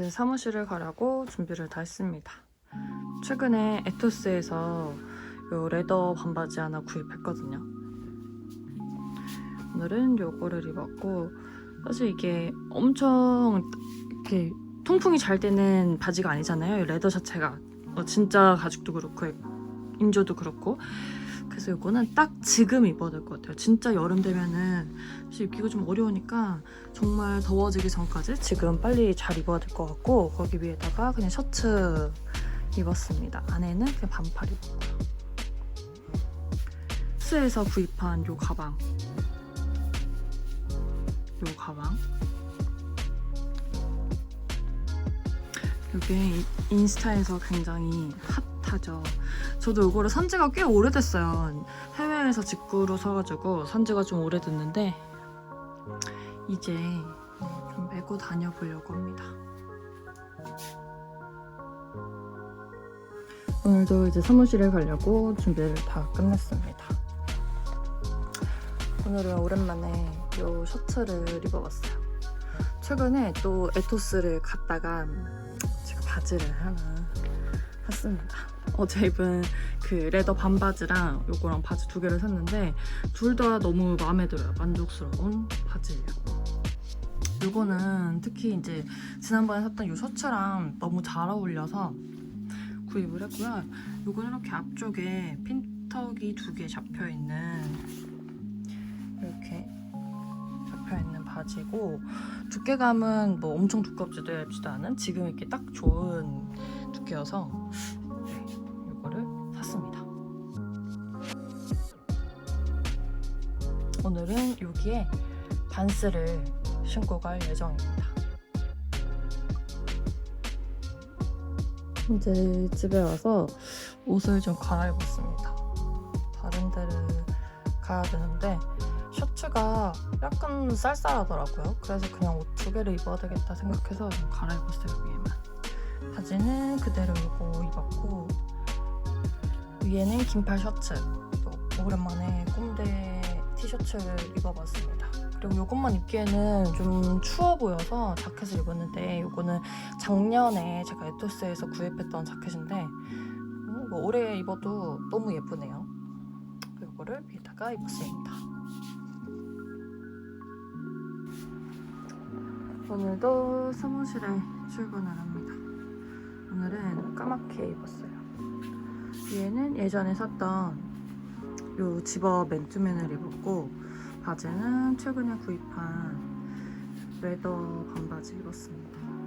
이제 사무실을 가려고 준비를 다 했습니다. 최근에 에토스에서 요 레더 반바지 하나 구입했거든요. 오늘은 요거를 입었고 사실 이게 엄청 이렇게 통풍이 잘 되는 바지가 아니잖아요. 이 레더 자체가 어, 진짜 가죽도 그렇고 인조도 그렇고 그래서 이거는 딱 지금 입어야 될 것 같아요. 진짜 여름 되면은 사실 입기가 좀 어려우니까 정말 더워지기 전까지 지금 빨리 잘 입어야 될 것 같고 거기 위에다가 그냥 셔츠 입었습니다. 안에는 그냥 반팔 입었고요. 스에서 구입한 요 가방 요 가방 이게 인스타에서 굉장히 핫하죠. 저도 이거를 산 지가 꽤 오래됐어요. 해외에서 직구로 사가지고 산 지가 좀 오래됐는데 이제 좀 메고 다녀보려고 합니다. 오늘도 이제 사무실에 가려고 준비를 다 끝냈습니다. 오늘은 오랜만에 이 셔츠를 입어봤어요. 최근에 또 에토스를 갔다가 제가 바지를 하나 샀습니다. 어제 입은 그 레더 반바지랑 요거랑 바지 두 개를 샀는데 둘 다 너무 마음에 들어요. 만족스러운 바지예요. 요거는 특히 이제 지난번에 샀던 요 셔츠랑 너무 잘 어울려서 구입을 했고요. 요거는 이렇게 앞쪽에 핀턱이 두 개 잡혀 있는 이렇게 잡혀 있는 바지고 두께감은 뭐 엄청 두껍지도 얇지도 않은 지금 이렇게 딱 좋은 두께여서 오늘은 여기에 반스를 신고 갈 예정입니다. 이제 집에 와서 옷을 좀 갈아입었습니다. 다른 데를 가야 되는데 셔츠가 약간 쌀쌀하더라고요. 그래서 그냥 옷 두 개를 입어야 되겠다 생각해서 좀 갈아입었어요 위에만. 바지는 그대로 이거 입었고 위에는 긴팔 셔츠. 또 오랜만에 꼼대 티셔츠를 입어봤습니다. 그리고 이것만 입기에는 좀 추워 보여서 자켓을 입었는데 이거는 작년에 제가 에토스에서 구입했던 자켓인데 음, 뭐 올해 입어도 너무 예쁘네요. 이거를 위에다가 입었습니다. 오늘도 사무실에 출근을 합니다. 오늘은 까맣게 입었어요. 위에는 예전에 샀던 요 집업 맨투맨을 입었고 바지는 최근에 구입한 레더 반바지 입었습니다.